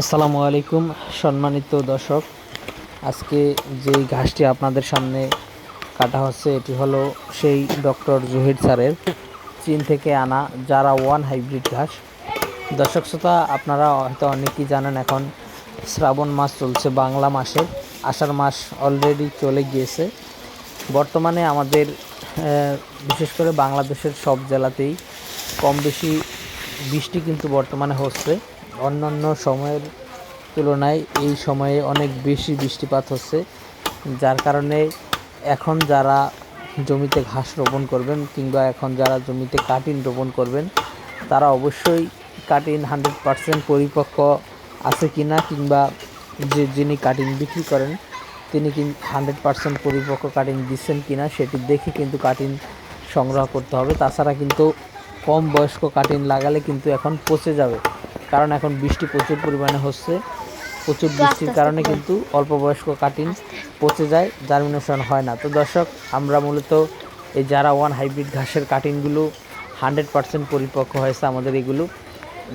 আসসালামু আলাইকুম, সম্মানিত দর্শক। আজকে যেই ঘাসটি আপনাদের সামনে কাটা হচ্ছে, এটি হলো সেই ডক্টর জহির স্যারের চীন থেকে আনা যারা ওয়ান হাইব্রিড ঘাস। দর্শক শ্রোতা, আপনারা হয়তো অনেকেই জানেন এখন শ্রাবণ মাস চলছে, বাংলা মাসের আষাঢ় মাস অলরেডি চলে গিয়েছে। বর্তমানে আমাদের বিশেষ করে বাংলাদেশের সব জেলাতেই কম বেশি বৃষ্টি কিন্তু বর্তমানে হচ্ছে। অন্যান্য সময়ের তুলনায় এই সময়ে অনেক বেশি বৃষ্টিপাত হচ্ছে, যার কারণে এখন যারা জমিতে ঘাস রোপণ করবেন কিংবা এখন যারা জমিতে কাটিন রোপণ করবেন, তারা অবশ্যই কাটিন হান্ড্রেড পারসেন্ট পরিপক্ক আছে কি না কিংবা যে যিনি কাটিং বিক্রি করেন, তিনি কি হান্ড্রেড পার্সেন্ট পরিপক্ক কাটিং দিচ্ছেন কি না সেটি দেখে কিন্তু কাটিং সংগ্রহ করতে হবে। তাছাড়া কিন্তু কম বয়স্ক কাটিং লাগালে কিন্তু এখন পচে যাবে। কারণ এখন বৃষ্টি প্রচুর পরিমাণে হচ্ছে। প্রচুর বৃষ্টির কারণে কিন্তু অল্প বয়স্ক কাটিং পচে যায় জার্মিনেশন হয় না। তো দর্শক আমরা মূলত এই যারা ওয়ান হাইব্রিড ঘাসের কাটিংগুলো হান্ড্রেড পার্সেন্ট পরিপক্ক হয়েছে আমাদের এগুলো।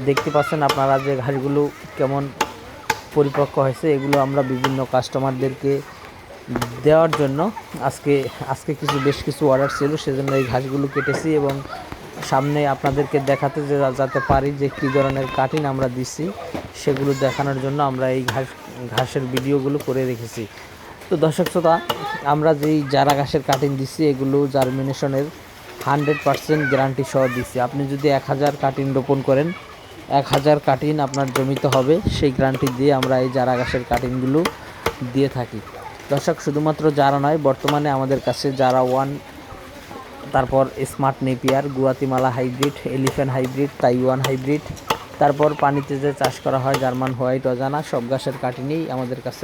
দেখতে পাচ্ছেন আপনারা যে ঘাসগুলো কেমন পরিপক্ক হয়েছে এগুলো আমরা বিভিন্ন কাস্টমারদেরকে দেওয়ার জন্য আজকে আজকে কিছু বেশ কিছু অর্ডার ছিল সেজন্য এই ঘাসগুলো কেটেছি এবং সামনে আপনাদেরকে দেখাতে যে যাতে পারি যে কী ধরনের কাটিং আমরা দিচ্ছি, সেগুলো দেখানোর জন্য আমরা এই ঘাস, ঘাসের ভিডিওগুলো করে রেখেছি। তো দর্শক শ্রোতা, আমরা যেই যারা ঘাসের কাটিং দিচ্ছি, এগুলো জার্মিনেশনের হান্ড্রেড পার্সেন্ট গ্যারান্টি সহ দিচ্ছি। আপনি যদি এক হাজার কাটিং রোপণ করেন, এক হাজার কাটিং আপনার জমিতে হবে, সেই গ্যারান্টি দিয়ে আমরা এই চারা গাছের কাটিংগুলো দিয়ে থাকি। দর্শক, শুধুমাত্র যারা নয়, বর্তমানে আমাদের কাছে যারা ওয়ান তারপর smart Napier, Guatemala hybrid, elephant hybrid, Taiwan hybrid. তারপর পানিতে যে চাষ করা হয়, জার্মান হোয়াইট অজানা, সব গাছের কাটিনি আমাদের কাছে